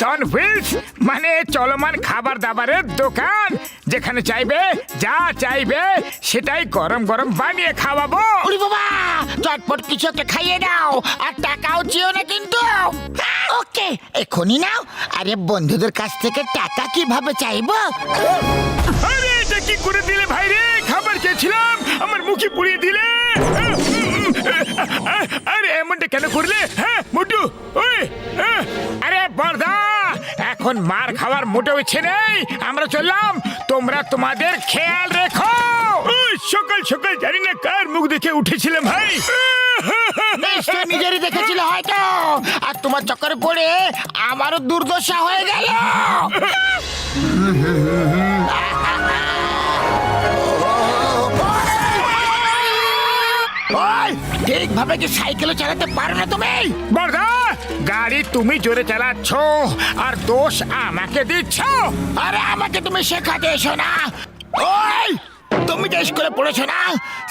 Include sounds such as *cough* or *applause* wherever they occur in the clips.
হলো meals on wheels মানে চলমান খাবার দাবারের দোকান। যেখানে চাইবে যা চাইবে সেটাই গরম গরম বানিয়ে খাওয়াবো। উড়ি বাবা চটপট কিছু একটা খাইয়ে দাও আর টাকাও চেয়েও না কিন্তু। ওকে এখনই নাও। আরে বন্ধুদের কাছ থেকে টাকা কীভাবে চাইব? আরে এটা কি করে দিলে ভাই রে? খাবার চেয়েছিলাম আমার মুখে পুড়িয়ে দিলে। *laughs* আরে এমনটা কেন করলে হ্যাঁ মোটু ওই হ্যাঁ। আরে বর্দা এখন মার খাওয়ার মোটেও ইচ্ছে নেই। আমরা চললাম তোমরা তোমাদের খেয়াল রেখো। সকাল সকাল জানি না কার মুখ দেখে উঠেছিলাম ভাই। নিশ্চয় নিজেরই দেখেছিল হয়তো। আর তোমার চক্করে পড়ে আমারও দুর্দশা হয়ে গেল। *laughs* ঠিকভাবে কি সাইকেলও চালাতে পারো না তুমি? বর্দা গাড়ি তুমি জোরে চালাচ্ছ আর দোষ আমাকে দিচ্ছ। আরে আমাকে তুমি শেখাতে এসো না। ওই তুমি যে স্কুলে পড়েছো না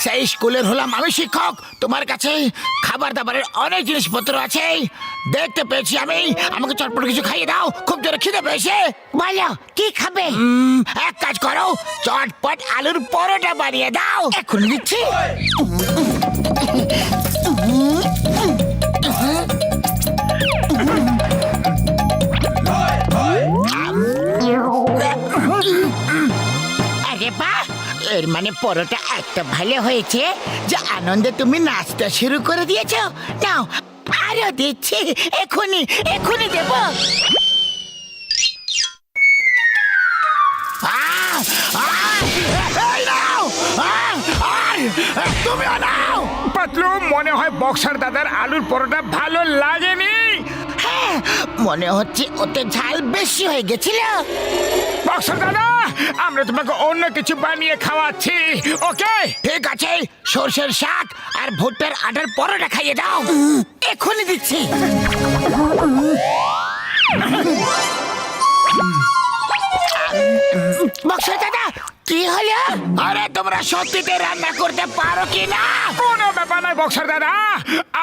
সেই স্কুলের হলাম আমি শিক্ষক। তোমার কাছে খাবার দাবারের অনেক জিনিসপত্র আছে। দেখতে পেয়েছি আমি। আমাকে চটপট কিছু খাইয়ে দাও। খুব জোরে খিদে পেয়েছে। বলো কি খাবে? এক কাজ করো চটপট আলুর পরোটা বানিয়ে দাও। এখন দিচ্ছি। মানে পরোটা এত ভালো হয়েছে যে আনন্দে তুমি নাচতে শুরু করে দিয়েছ। নাও, আরও দিচ্ছি। এখনই এখনই দেব। নাও। পাতলু, মনে হয় বক্সার দাদার আলুর পরোটা ভালো লাগেনি। মনে হচ্ছে ওতে ঝাল বেশি হয়ে গেছিল। বক্সার দাদা আমরা তোমাকে অন্য কিছু বানিয়ে খাওয়াচ্ছি ওকে? ঠিক আছে সর্ষের শাক আর ভুট্টার আটার পরোটা খাইয়ে দাও। এখনই দিচ্ছি। বক্স দাদা কি হলো? আরে তোমরা সত্যিতে রান্না করতে পারো কি না কোনো ব্যাপার নয় বক্সার দাদা।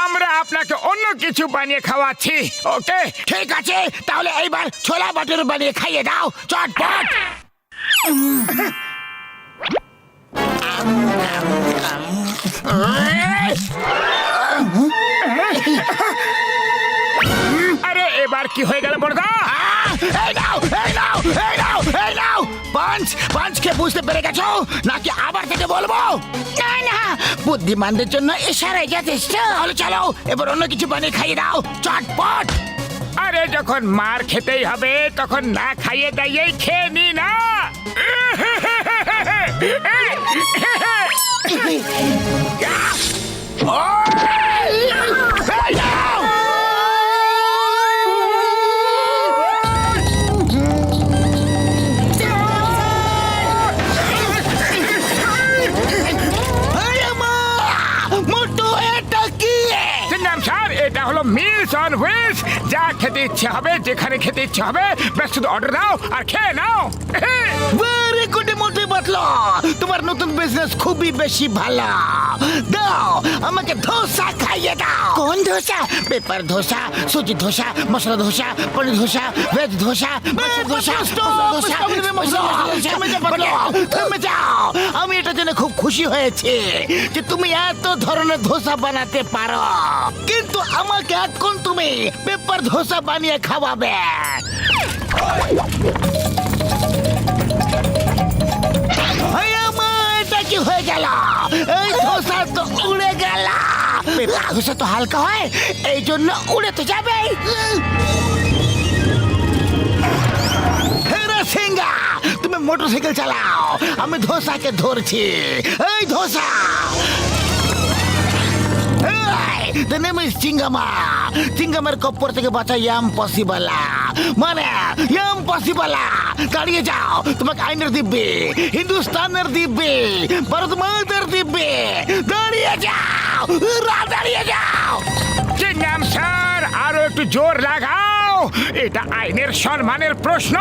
আমরা আপনাকে অন্য কিছু বানিয়ে খাওয়াচ্ছি ওকে? ঠিক আছে তাহলে এইবার ছোলা বাটুর বানিয়ে খাইয়ে দাও চটপট। আরে এবার কি হয়ে গেল বড়দা! এই নাও এই নাও এই নাও এই নাও। পাঞ্চ পাঞ্চকে বুঝতে পেরে গেছো নাকি আবার থেকে বলব না না বুদ্ধিমানদের জন্য ইশারাই যথেষ্ট তাহলে চলো এবার অন্য কিছু বানিয়ে খাইয়ে দাও চটপট আরে যখন মার খেতেই হবে তখন না খাইয়ে দাইয়েই খেয়ে নি না এই নাম স্যার, এটা হলো মিলস অন হুইলস। যা খেতে ইচ্ছে হবে, যেখানে খেতে ইচ্ছে হবে ব্যস্ত অর্ডার দাও আর খেয়ে নাও। ভেরি গুড মোটু বাতলো। তোমার নতুন বিজনেস খুবই বেশি ভালো। দাও আমাকে ধোসা খাইয়ে দাও। কোন ধোসা? পেপার ধোসা সুজি ধোসা মশলা ধোসা পনির ধোসা ভেজ ধোসা ধোসা ধোসা থেমে যাও। আমি এটা জেনে খুব খুশি হয়েছি যে তুমি এত ধরনের ধোসা বানাতে পারো। কিন্তু আমাকে এখন তুমি পেপার ধোসা বানিয়ে খাওয়াবে। পেপার ধোসা তো হালকা হয়, এই জন্য উড়ে তো যাবে হেরে সিংহা, তুমি মোটরসাইকেল চালাও, আমি ধোসাকে ধরছি। এই ধোসা! The name is চিঙ্গামা চিঙ্গামের কপ্পর থেকে বাঁচা ইয়াম পসিবল। মানে ইয়াম পসিবল। দাঁড়িয়ে যাও, তোমাকে আইনের দিব্যে, হিন্দুস্তানের দিব্যে, ভারত মাদের দিব্যে। দাঁড়িয়ে যাও। রা দাঁড়িয়ে যাও। নাম স্যার আরও একটু জোর লাগাও। এটা আইনের সম্মানের প্রশ্ন।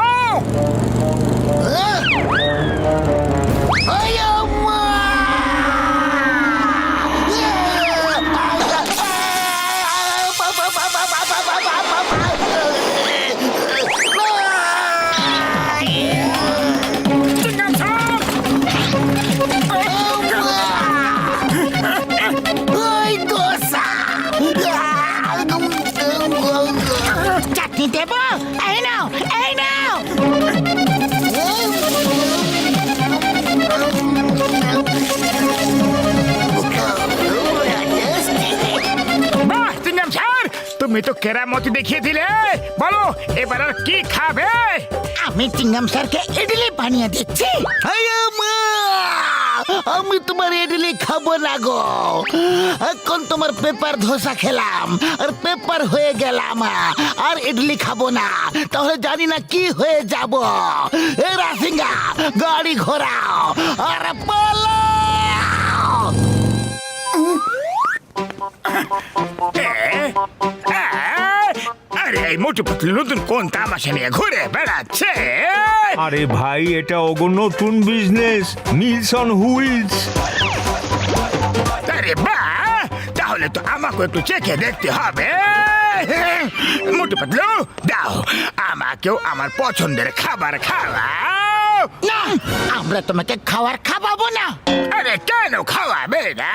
তুমি তো কেরামতি দেখিয়ে দিলে বলো এবার আর কি খাবে? আমি চিংগাম স্যারকে ইডলি বানিয়ে দিচ্ছি। আমি তোমার ইডলি খাব না গো। এখন তোমার পেপার ধোসা খেলাম আর পেপার হয়ে গেলাম আর ইডলি খাব না। তাহলে জানি না কি হয়ে যাব। এ রাসিঙ্গা গাড়ি ঘোরাও আর পালাও। আরে এই মোটু পাতলু নতুন কোন তামাশা নিয়ে ঘুরে বেড়াচ্ছে? আরে ভাই এটা ওগো নতুন বিজনেস মিলস অন হুইলস আরে বা তাহলে তো আমাকে একটু চেখে দেখতে হবে। মোটু পাতলু দাও আমাকেও আমার পছন্দের খাবার খাওয়াও। না আমরা তোমাকে খাওয়ার খাওয়াবো না। আরে কেন খাওয়াবে না?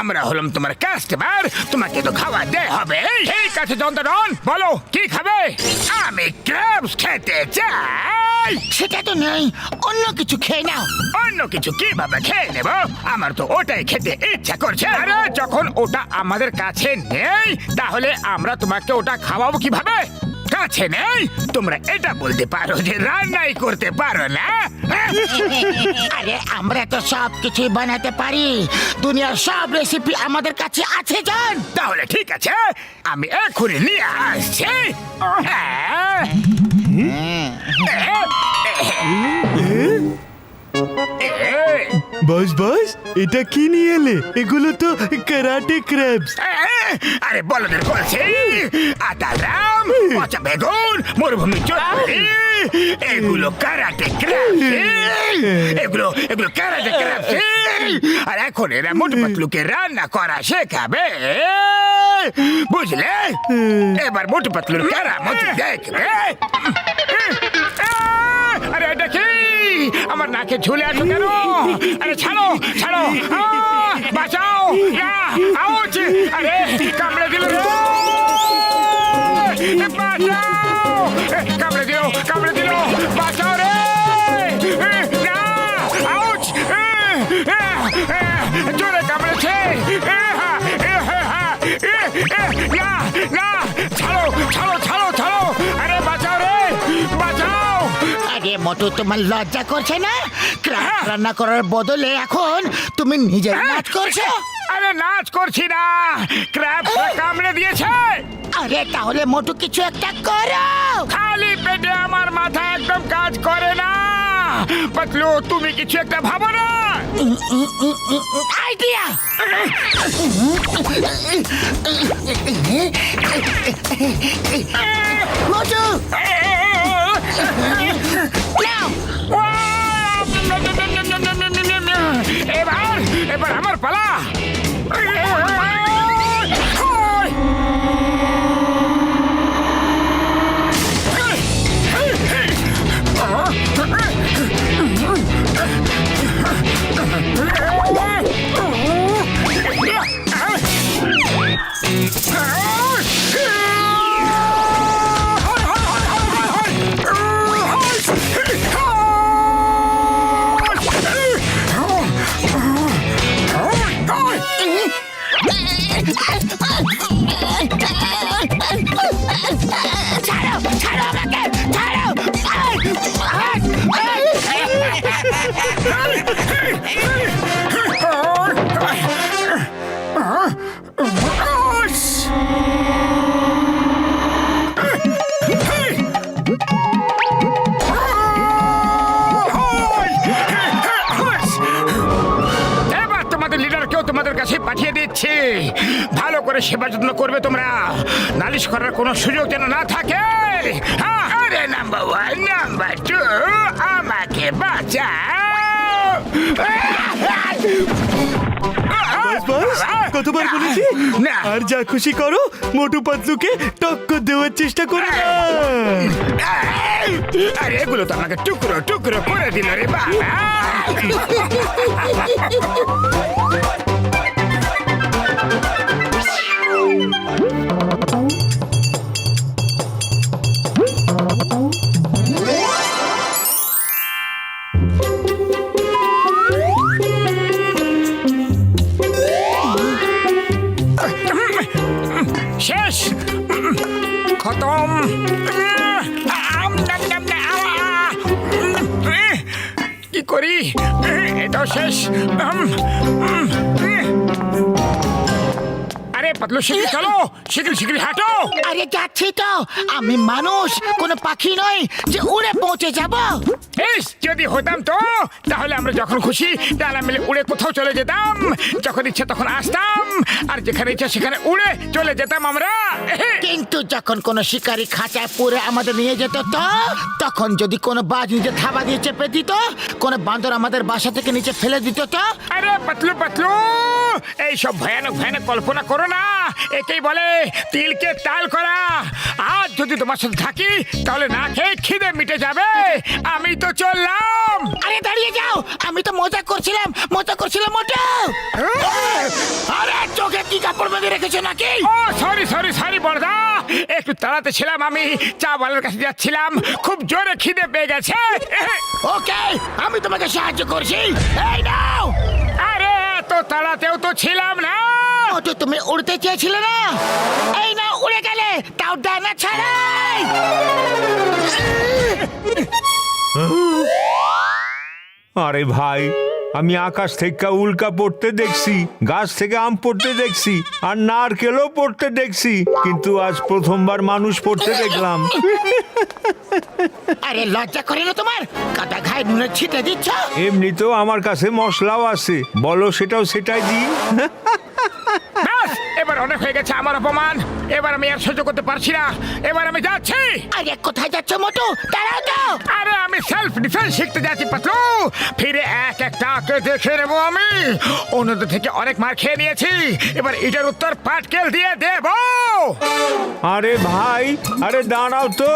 আমরা হলাম তোমার কাস্টমার তোমাকে তো খাওয়াতে হবে। ঠিক আছে যন্ত্রণ বলো কি খাবে? আমি ক্রাবস খেতে চাই। সেটা তো নেই অন্য কিছু খেয়ে নাও। অন্য কিছু কীভাবে খেয়ে নেব? আমার তো ওটাই খেতে ইচ্ছা করছে। আরে যখন ওটা আমাদের কাছে নেই তাহলে আমরা তোমাকে ওটা খাওয়াবো কীভাবে? কাছে নেই তোমরা এটা বলতে পারো যে রান্নাই করতে পারো না হ্যাঁ? আরে আমরা তো সব কিছু বানাতে পারি দুনিয়ার সব রেসিপি আমাদের কাছে আছে জান তাহলে ঠিক আছে আমি এক্ষুনি নিয়ে আসছি হ্যাঁ। বস বস এটা কি নিয়ে এলে? এগুলো তো ক্যারাটে ক্র্যাবস। আরে বলদের বলছি আতারাম পচা বেগুন মরুভূমি চটপটি এগুলো কারাটে ক্রাফট এগুলো এগুলো কারাটে ক্রাফট আর এখন এরা মোটু পাতলুকে রান্না করা শেখাবে বুঝলে? এবার মোটু পাতলুর কেরামতি দেখবে। আরে এটা কি আমার নাকে ঝুলে আছো কেন? আরে ছাড়ো ছাড়ো। বাঁচাও। আউচ। আরে কামড়ে দিল বাঁচাও। কামড়ে দিল কামড়ে দিল বাঁচাও রে। আউচ। জোরে কামড়েছে। এ, আরে মোটু তোমার লজ্জা করছে না? ক্রাফট রান্না করার বদলে এখন তুমি নিজে নাচ করছ? আরে নাচ করছি না। ক্র্যাব কামড়ে দিয়েছে। আরে তাহলে মোটু কিছু একটা করো। খালি পেটে আমার মাথা একদম কাজ করে না। পাতলু তুমি কিছু একটা ভাবো না। আইডিয়া! মোটু! এবার এবার আমার পালা। তোমাদের কাছে পাঠিয়ে দিচ্ছি। ভালো করে সেবা যত্ন করবে তোমরা। নালিশ করার কোনো সুযোগ যেন না থাকে। নাম্বার ওয়ান নাম্বার টু আমাকে বাঁচাও। বাস বাস কতবার বলেছি? না। আর যা খুশি করো মোটু পাতলুকে টক্কর দেওয়ার চেষ্টা করে না। আরে এগুলো তো আমাকে টুকরো টুকরো করে দিল রে বাবা। *laughs* খতম। কি করি? এটা শেষ। পাতলু শিগগির চলো শিগগির শিগগির হাঁটো। আরে যাচ্ছি তো আমি মানুষ কোনো পাখি নই যে উড়ে পৌঁছে যাব। ইস যদি হতাম তো তাহলে আমরা যখন খুশি ডালা মিলে উড়ে কোথাও চলে যেতাম। যখন ইচ্ছে তখন আসতাম আর যেখানে ইচ্ছে সেখানে উড়ে চলে যেতাম আমরা। কিন্তু যখন কোনো শিকারী খাঁচায় পুরে আমাদের নিয়ে যেত তো তখন যদি কোনো বাজ নিচে থাবা দিয়ে চেপে দিত কোনো বান্দর আমাদের বাসা থেকে নিচে ফেলে দিত তো। আরে পাতলু পাতলু এই সব ভয়ানক ভয়ানক কল্পনা করো না। একেই বলে তিলকে তাল করা। আজ যদি তোমার সাথে থাকি তাহলে না খেয়ে খিদে মিটে যাবে। আমি তো চললাম। আরে দাঁড়িয়ে যাও আমি তো মজা করছিলাম মজা করছিলাম আরে চোখে কি কাপড় বেঁধে রেখেছো নাকি? ও সরি সরি সরি বড়দা। একটু তাড়াতে ছিলাম আমি চা বালের কাছে যাচ্ছিলাম। খুব জোরে খিদে পেয়ে গেছে। ওকে আমি তোমাকে সাহায্য করছি। এই নাও। আরে এত তাড়াতেও তো ছিলাম না। মোটু তুমি উড়তে চেয়েছিলে না? এই না উড়ে গেলে। তাও ডানা ছাড়াই। আরে ভাই আমি আকাশ থেকে উল্কা পড়তে দেখছি গাছ থেকে আম পড়তে দেখছি আর নারকেলও পড়তে দেখছি কিন্তু আজ প্রথমবার মানুষ পড়তে দেখলাম। আরে লজ্জা করে না তোমার? কাটা ঘায়ে নুনের ছিটে দিচ্ছ? এমনিতেও আমার কাছে মশলাও আছে। বলো সেটাও সেটাই দিই। ব্যাস, এবার অনেক হয়ে গেছে আমার অপমান। এবার আমি আর সহ্য করতে পারছি না। এবার আমি যাচ্ছি। আরে কোথায় যাচ্ছ মোটু? দাঁড়াও তো। আরে আমি সেলফ ডিফেন্স শিখতে যাচ্ছি পাতলু। ফিরে এক একটাকে দেখে নেব আমি। অন্যদের থেকে অনেক মার খেয়ে নিয়েছি। এবার এটার উত্তর পাটকেল দিয়ে দেবো। আরে ভাই আরে দাঁড়াও তো।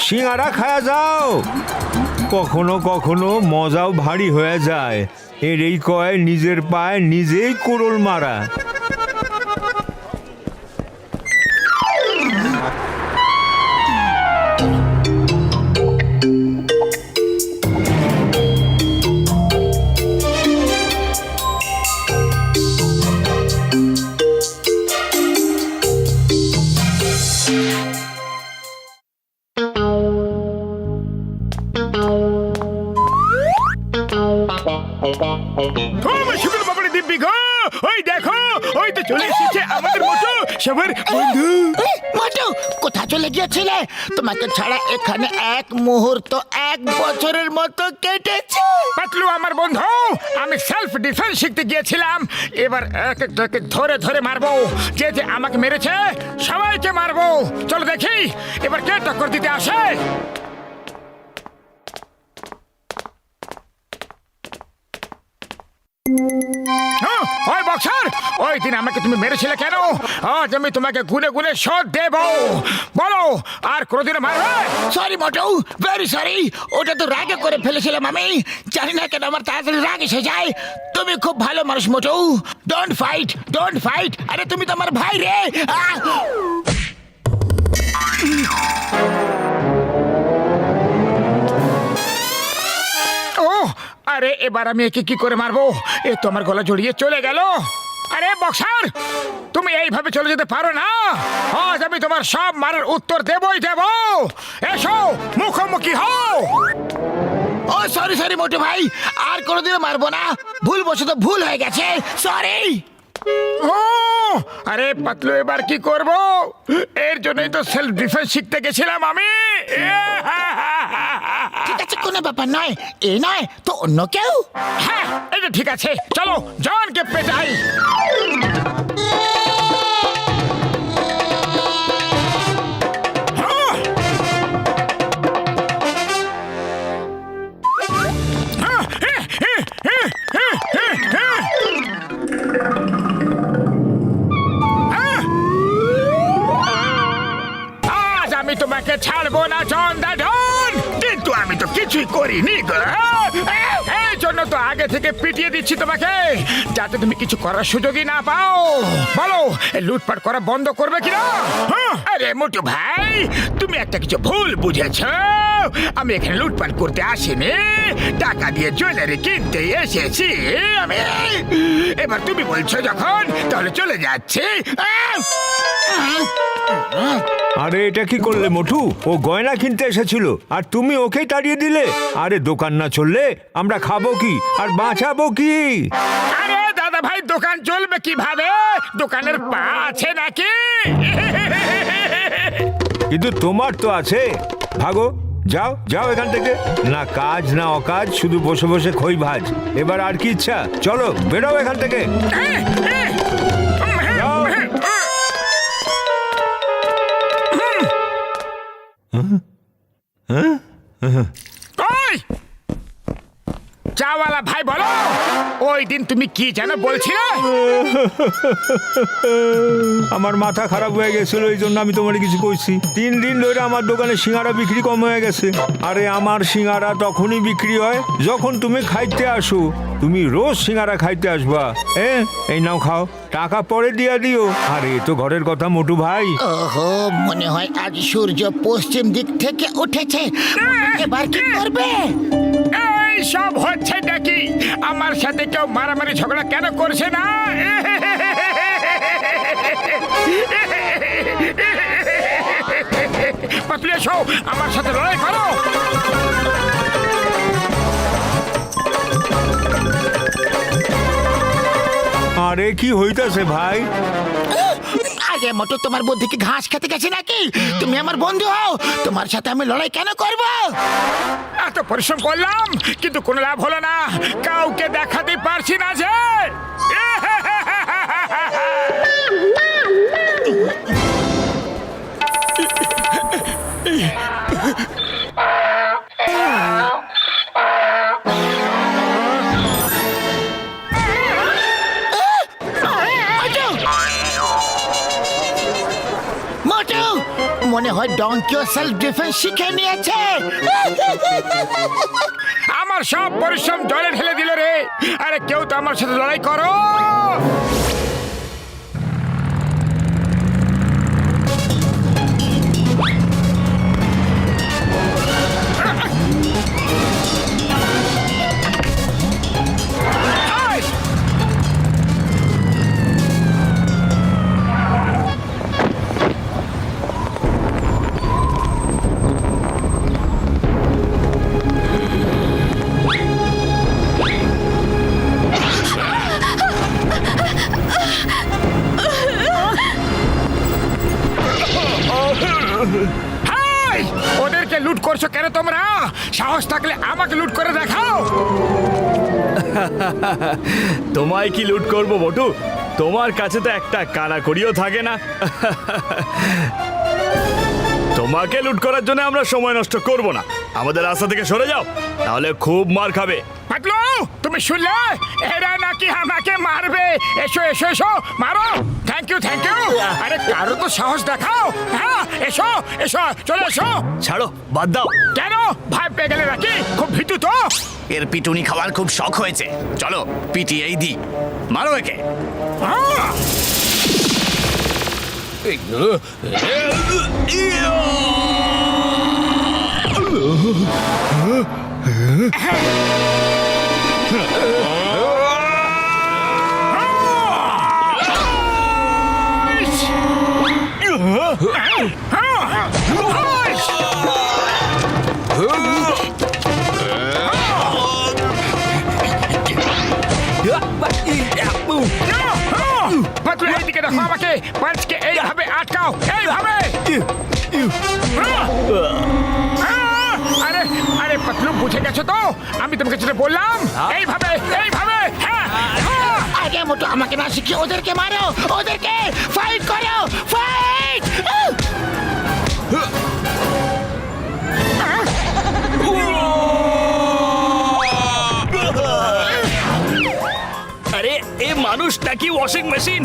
সিঙ্গারা খায়া যাও। কখনো কখনো মজাও ভারী হয়ে যায়। এর এই কয় নিজের পায়ে নিজেই কোরল মারা। সবার বন্ধু। এই, কোথা চলে গিয়েছিলে? তোমাকে ছাড়া এখানে এক মুহূর্ত এক বছরের মতো কেটেছে। পাতলু আমার বন্ধু আমি সেলফ ডিফেন্স শিখতে গিয়েছিলাম। এবার এক একটাকে ধরে ধরে মারবো। যে যে আমাকে মেরেছে সবাইকে মারবো। চলো দেখি এবার কে টক্কর দিতে আসে? ওই বক্সার, ওই দিন আমাকে তুমি মেরেছিলে কেন? আজ আমি তোমাকে গুনে গুনে শোধ দেব। বলো, আর কোনোদিন মারবে সরি মোটু ভেরি সরি ওটা তো রাগে করে ফেলেছিলাম আমি। জানি না কেন আমার তাড়াতাড়ি রাগ এসে যায়। তুমি খুব ভালো মানুষ, Motu. Don't fight don't fight আরে তুমি তো আমার ভাই রে। আহ! এবার আমি একে কি করে মারবো? এ তো আমার গলা জড়িয়ে চলে গেল। আরে বক্সার তুমি এইভাবে চলে যেতে পারো না। আজ আমি তোমার সব মারার উত্তর দেবই দেব। এসো মুখোমুখি হও। ও সরি সরি মোটু ভাই আর কোনোদিনও মারবো না। ভুল বসে তো ভুল হয়ে গেছে। সরি ও আরে পাতলু এবার কি করব? এর জন্যই তো সেলফ ডিফেন্স শিখতে গেছিলাম আমি। ঠিক আছে কোনো ব্যাপার নয়। এ নয় তো অন্য কেউ? হ্যাঁ এটা ঠিক আছে চলো জনকে পেটাই। ছাড়বো না চন্দাধন কিন্তু আমি তো কিছুই করিনি গো। এই জন্য তো আগে থেকে পিটিয়ে দিচ্ছি তোমাকে। যাতে তুমি কিছু করার সুযোগই না পাও। বলো লুটপাট করা বন্ধ করবে কিনা? হ্যাঁ? আরে মোটু ভাই তুমি একটা কিছু ভুল বুঝেছ। আমি এখানে লুটপাট করতে আসিনি। টাকা দিয়ে জুয়েলারি কিনতে এসেছি আমি। এবার তুমি বলছো যখন তাহলে চলে যাচ্ছি! আরে এটা কি করলে মোটু ও গয়না কিনতে এসেছিল। আর তুমি ওকেই তাড়িয়ে দিলে। আরে দোকান না চললে আমরা খাব কি? আর বাঁচাবো কি? আরে দাদা ভাই দোকান চলবে কীভাবে? দোকানের পা আছে নাকি? কিন্তু তোমার তো আছে। ভাগো যাও যাও এখান থেকে। না কাজ না অকাজ শুধু বসে বসে খই ভাজ। এবার আর কি ইচ্ছা? চলো বেরো এখান থেকে। Huh. ওই দিন তুমি কি যেন বলছিলে? আমার মাথা খারাপ হয়ে গেছিল এই জন্য আমি তোমার কিছু কইছি। তিন দিন ধরে আমার দোকানে সিঙ্গারা বিক্রি কম হয়ে গেছে। আরে আমার সিঙ্গারা তখনই বিক্রি হয় যখন তুমি খাইতে আসো। তুমি রোজ সিঙ্গারা খাইতে আসবা। হ্যাঁ এই নাও খাও। টাকা পরে দিয়া দিও। আরে তো ঘরের কথা মোটু ভাই। ওহো মনে হয় আজ সূর্য পশ্চিম দিক থেকে উঠেছে। এবার কি করবে? এই সব আমার সাথে কেউ মারামারি ঝগড়া কেন করছে না? পাতলি এসো আমার সাথে লড়াই করো। আরে কি হইতাছে ভাই? *laughs* আগে মতো তোমার বুদ্ধি কি ঘাস খেতে গেছে নাকি? তুমি আমার বন্ধু হও। তোমার সাথে আমি লড়াই কেন করব? এত পরিশ্রম করলাম কিন্তু কোনো লাভ হলো না। কাউকে দেখাতে পারছি না যে। মোটু *laughs* হয় ডঙ্কিও সেলফ ডিফেন্স শিখে নিয়েছে। আমার সব পরিশ্রম জলে ঢেলে দিল রে। আরে কেউ তো আমার সাথে লড়াই করো। তোমায় কি লুট করব বটু? তোমার কাছে তো একটা কানাকড়িও থাকে না। তোমাকে লুট করার জন্য আমরা সময় নষ্ট করব না। আমাদের রাস্তা থেকে সরে যাও তাহলে খুব মার খাবে। তুমি শুনলে? এরা নাকি আমাকে মারবে। এসো এসো এসো মারো। থ্যাংক ইউ থ্যাংক ইউ আরে কারও তো সাহস দেখাও। হ্যাঁ এসো এসো চলে এসো। ছাড়ো বাদ দাও। কেন? ভাই পেয়ে গেলে নাকি? খুব ভীতু তো। এর পিটুনি খাওয়ার খুব শখ হয়েছে। চলো পিটিয়েই দি মারো একে। আহ! পাতলু এইদিকে দেখো আমাকে পাঁচকে এইভাবে আটকাও আরে আরে পাতলু বুঝে গেছো তো আমি তোমাকে যেটা বললাম এইভাবে এইভাবে। আগে মতো আমাকে না শিখিয়ে ওদেরকে মারো, ওদেরকে ফাইট করো ফাইট আরে এ মানুষ নাকি ওয়াশিং মেশিন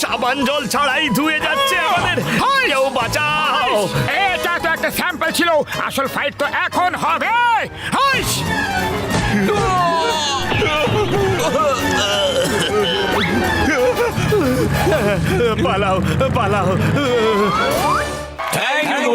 সাবান জল ছাড়াই ধুয়ে যাচ্ছে আমাদের। কেউ বাঁচাও। এটা তো একটা স্যাম্পল ছিল। আসল ফাইট তো এখন হবে। হাইস! পালাও পালাও। Thank you